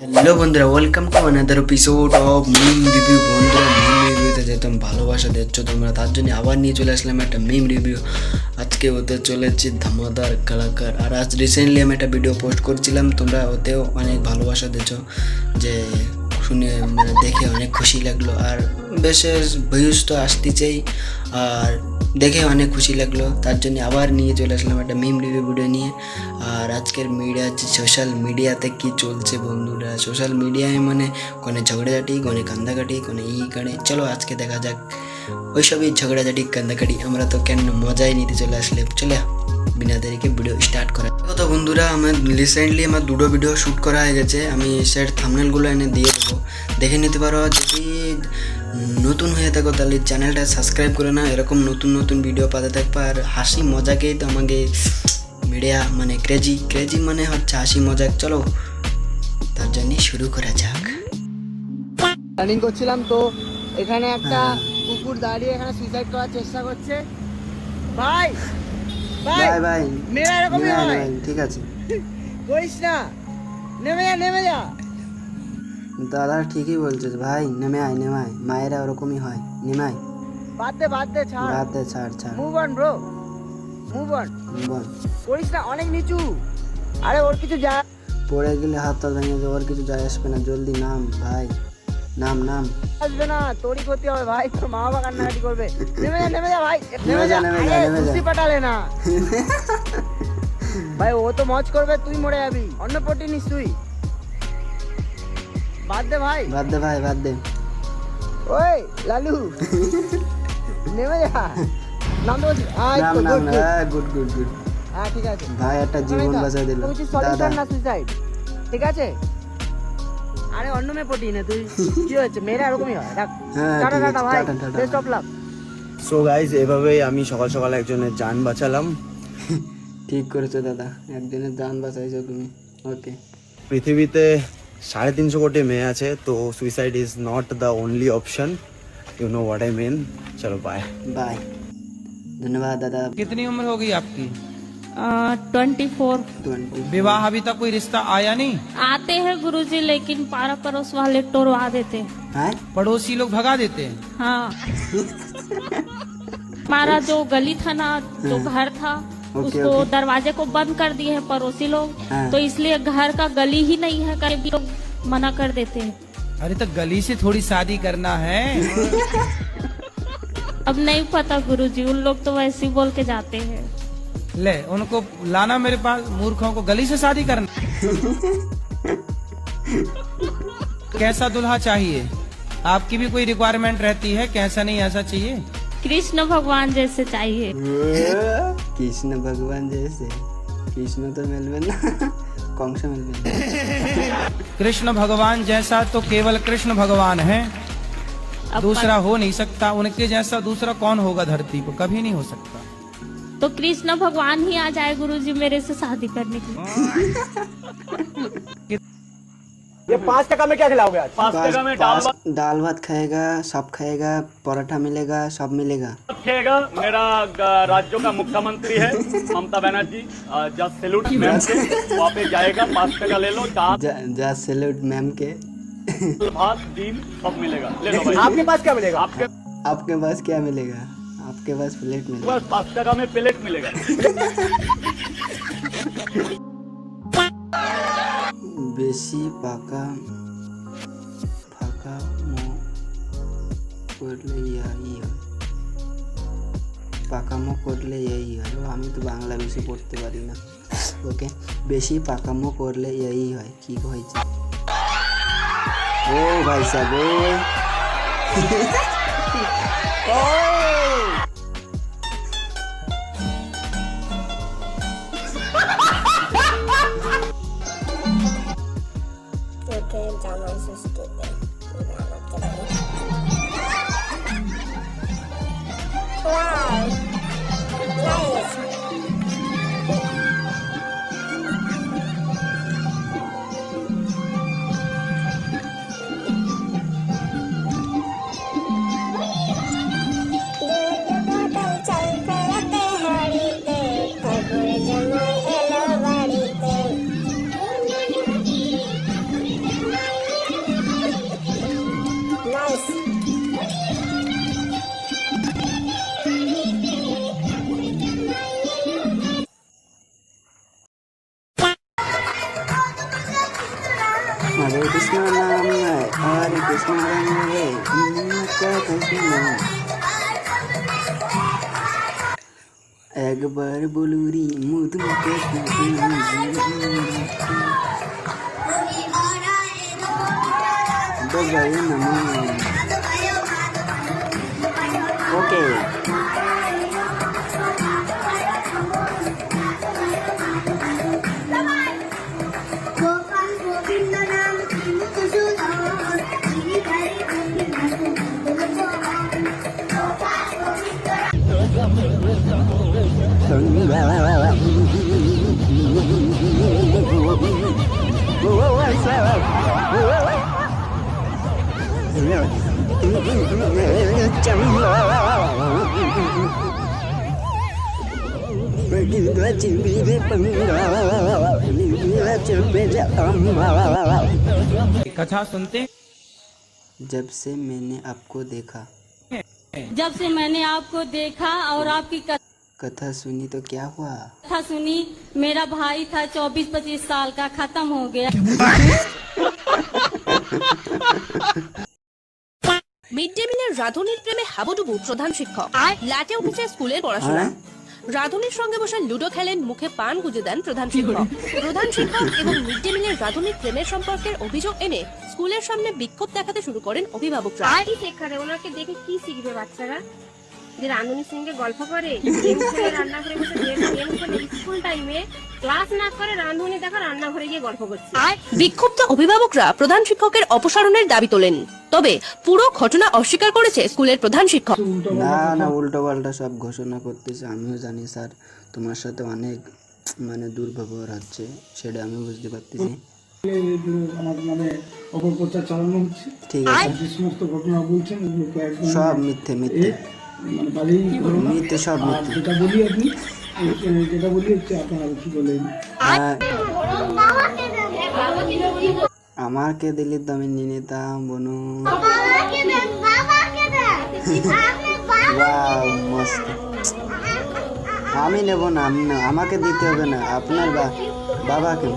Hello বন্ধুরা welcome to another episode of meme review বন্ধুরা meme রিভিউতে যেতাম ভালোবাসা দিচ্ছ তোমরা, তার জন্য আবার নিয়ে চলে আসলাম একটা মিম রিভিউ আজকে ওতে চলেছে ধামাদার কালাকার। আর আজ রিসেন্টলি আমি একটা ভিডিও পোস্ট করছিলাম, তোমরা ওতেও অনেক ভালোবাসা দিচ্ছ। যে শুনে মানে দেখে অনেক খুশি লাগল। আর বেশ ভিউজ তো আসতেছেই। আর দেখে অনেক খুশি লাগল। তার জন্য আবার নিয়ে চলে আসলাম একটা মিম রিভিউ ভিডিও নিয়ে। আর আজকের মিডিয়া সোশ্যাল মিডিয়াতে কি চলছে বন্ধুরা? সোশ্যাল মিডিয়ায় মানে কোনে ঝগড়াঝাটি, কোনে কান্দাকাটি, কোনে ই কানে চলো আজকে দেখা যাক। ওইসবই ঝগড়াঝাটি, কান্দাকাটি আমরা তো কেন মজাই নিতে চলে আসলে? চলে বিনা দেরিকে ভিডিও স্টার্ট করা তো বন্ধুরা, আমার রিসেন্টলি আমার দুটো ভিডিও শ্যুট করা হয়ে গেছে। আমি সেট থামনেলগুলো এনে দিয়ে দেবো। দেখে নিতে পারো যদি নতুন হয়ে থাকো তাহলে চ্যানেলটা সাবস্ক্রাইব করে না এরকম নতুন নতুন ভিডিও পাতে থাকবে। আর হাসি মজাকেই তো আমাকে মিডিয়া মানে ক্রেজি ক্রেজি মানে হচ্ছে হাসি মজাক। চলো তার জন্য শুরু করা যাক। রানিং করছিলাম তো এখানে একটা কুকুর দাঁড়িয়ে এখানে সুইসাইড করার চেষ্টা করছে। ভাই ভাই ভাই মেয়েরা এরকমই হয়। ঠিক আছে। করিস না। নেমে যা নেমে যা। দাদা ঠিকই বলছিস ভাই নেমে আয় নেমে আয় মায়েরা ওরকমই হয় নেমে আয় বাদ দে বাদ দে ছাড়। বাদ দে ছাড় ছাড়। Move on bro move on বল করিস না অনেক নিচু। আরে ওর কিছু যা পড়ে গেলে হাত তাল ভেঙে যাবে ওর কিছু যায় আসবে না জলদি নাম ভাই। নাম নাম। আসবে না তোরই ক্ষতি হবে ভাই। তোর মা বাবা কান্নাকাটি করবে। নেমে যা নেমে যা ভাই। নেমে যা, নেমে যা, নেমে যা। পাঠালে না। ভাই ও তো মজ করবে তুই মরে যাবি। অন্য পটি নিস তুই। বাদ দে ভাই। বাদ দে ভাই বাদ দে। ওই লালু। নেমে যা। নাম বলছি। good, good. Good good good হ্যাঁ ঠিক আছে। ভাই একটা জীবন দিল। দাদা। না সুইসাইড ঠিক আছে? আরে অন্য মেয়ে পটি না তুই। কি হচ্ছে মেয়েরা এরকমই হয়। রাখ। হ্যাঁ, টাটা টাটা ভাই। Best of luck so guys এভাবেই আমি সকাল সকাল একজনের যান বাঁচালাম। ঠিক করেছ দাদা। একজনের জান বাঁচাইছো তুমি। ওকে পৃথিবীতে साढ़े तीन सौ कोटे मैच है तो suicide is not the only option you know what I mean चलो बाय बाय धन्यवाद दादा। कितनी उम्र होगी आपकी? ट्वेंटी फोर विवाह अभी तक कोई रिश्ता आया नहीं? आते हैं गुरुजी लेकिन पारा पड़ोस वाले टोरवा देते हैं। हाँ? पड़ोसी लोग भगा देते हैं? हाँ। हमारा जो गली था ना जो हाँ। घर था उसको। दरवाजे को बंद कर दिए हैं पड़ोसी लोग। हाँ। तो इसलिए घर का गली ही नहीं है करके भी लोग मना कर देते हैं। अरे तो गली से थोड़ी शादी करना है। अब नहीं पता गुरु जी उन लोग तो वैसे ही बोल के जाते हैं। ले उनको लाना मेरे पास मूर्खों को गली से शादी करना। कैसा दुल्हा चाहिए? आपकी भी कोई रिक्वायरमेंट रहती है? कैसा नहीं ऐसा चाहिए? कृष्ण भगवान जैसे चाहिए। कृष्ण भगवान जैसे। कृष्ण तो मिलवे ना। कौन से मिलवे कृष्ण भगवान जैसा तो केवल कृष्ण भगवान है। दूसरा हो नहीं सकता उनके जैसा दूसरा कौन होगा धरती पर कभी नहीं हो सकता। तो कृष्ण भगवान ही आ जाए गुरुजी मेरे से शादी करने के लिए। हाँ। पास पास दाल भात। खाएगा सब खाएगा पराठा मिलेगा सब मिलेगा। रखेगा मेरा राज्यों का मुख्यमंत्री है Mamata Banerjee. Just salute ma'am के। वहाँ पे जाएगा पाँच टका ले लो चावल जा, जा सैल्यूट मैम के। भात दिन सब मिलेगा। ले लो भाई। आपके पास क्या मिलेगा? आपके आपके पास क्या मिलेगा? आपके पास प्लेट मिलेगा। पाँच टका में प्लेट मिलेगा। বেশি পাকা মো করলে ইয়াই হয়। পাকামো করলে এই হয়। আমি তো বাংলা বেশি পড়তে পারি না। ওকে, বেশি পাকামো করলে এই হয়। কি হয়েছে? ও ভাই সাহেব একবার বলুরি মধুকে দবাই নমঃ ওকে कथा सुनते जब से मैंने आपको देखा। जब से मैंने आपको देखा और आपकी कथा सुनी तो क्या हुआ? कथा सुनी मेरा भाई था चौबीस पच्चीस साल का खत्म हो गया। মিড ডে মিলের রাধুনির প্রেমে হাবুডুবু প্রধান শিক্ষক। লাটে উঠেছে স্কুলের পড়াশোনা। রাধুনির সঙ্গে বসে লুডো খেলেন মুখে পান গুজে দেন প্রধান শিক্ষক। প্রধান শিক্ষক এবং মিড ডে মিলের রাধুনির প্রেমের সম্পর্কের অভিযোগ এনে স্কুলের সামনে বিক্ষোভ দেখাতে শুরু করেন অভিভাবকরা। কি শেখারে ওনাকে দেখে কি শিখবে বাচ্চারা? যে রান্ধুনির সঙ্গে গল্প করে বসে গেম গেম খেলে স্কুল টাইমে ক্লাস না করে রান্ধুনি দেখা রান্নাঘরে গিয়ে গল্প করছে। বিক্ষুব্ধ অভিভাবকরা প্রধান শিক্ষকের অপসারণের দাবি তোলেন। তবে পুরো ঘটনা অস্বীকার করেছে স্কুলের প্রধান শিক্ষক। না না উল্টো পাল্টা সব ঘোষণা করতেছে। আমিও জানি স্যার তোমার সাথে অনেক মানে দুর্ব্যবহার হচ্ছে সেটা আমি বুঝতে পারতেছি। মানে অপপ্রচার চালানো হচ্ছে। ঠিক আছে। সমস্ত ঘটনা বলছেন সব মিথ্যে মিথ্যে। মানে মিথ্যে সব মিথ্যে যেটা বলি আপনি যেটা বলি হচ্ছে আপনারা কি বলেন? হ্যাঁ, আমাকে দিলি তো আমি নিয়ে নিতাম বনু মস্ত। আমি নেব না আমি না আমাকে দিতে হবে না। আপনার বা বাবাকে।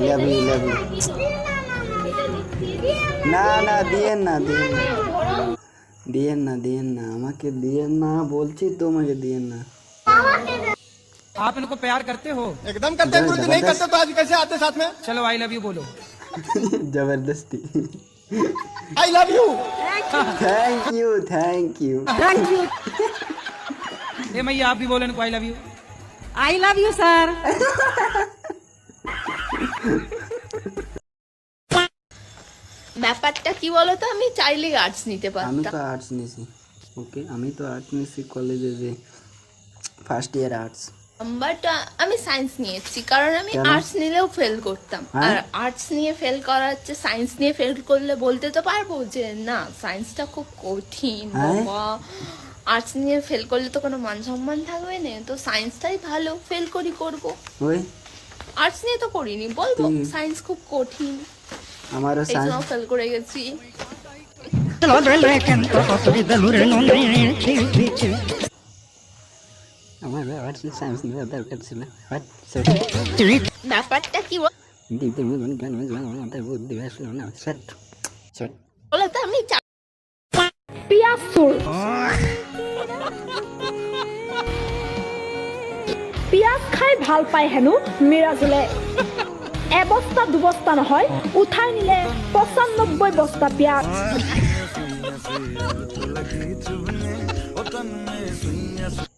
লেবি লেবি না না দিয়েন না দিয়েন না দিয়েন না দিয়েন না আমাকে দিয়েন না বলছি তোমাকে দিয়েন না आप इनको प्यार करते हो एकदम करते नहीं करते तो आज कैसे आते साथ में चलो आई लव यू बोलो जबरदस्ती I love you thank you thank you ए मैया आप भी बोलो इनको I love you I love you sir ব্যাপারটা কি বলতো? আমি চাইলে আর্টস নিতে আমি তো আর্টস নিয়েছি ওকে আমি তো আর্টস নিয়েছি কলেজে যে ফার্স্ট ইয়ার আর্টস বাট আমি সায়েন্স নিয়েছি কারণ আমি আর্টস নিলেও ফেল করতাম। হ্যাঁ? আর আর্টস নিয়ে ফেল করা হচ্ছে সায়েন্স নিয়ে ফেল করলে বলতে তো পারব যে না সায়েন্সটা খুব কঠিন হ্যাঁ? বাবা। আর্টস নিয়ে ফেল করলে তো কোনো মান সম্মান থাকবে না। তো সায়েন্সটাই ভালো ফেল করি করব। আর্টস নিয়ে তো করিনি বলব সায়েন্স খুব কঠিন। আমারও সায়েন্স ফেল করে গেছি। আমার আর্টস সায়েন্স নিয়ে দরকার ছিল। ব্যাপারটা কি বল- দিতে মাথায় বুদ্ধি আসলো না। স্যার স্যার বলতো আমি চা- পিয়াজ খাই ভালো পায় হেনো মিৰাজুলে এবস্তা দুবস্তা নহয় উঠাই নিলে পঁচানব্বৈ বস্তা পেঁয়াজ।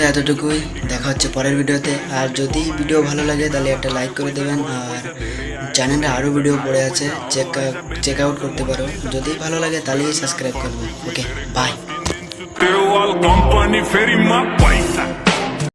তো এতটুকুই। দেখা হচ্ছে পরের ভিডিওতে। আর যদি ভিডিও ভালো লাগে, তাহলে একটা লাইক করে দেবেন। আর চ্যানেলে আরও ভিডিও পড়ে আছে চেক চেক আউট করতে পারো। যদি ভালো লাগে, তাহলেই সাবস্ক্রাইব করবে। Okay bye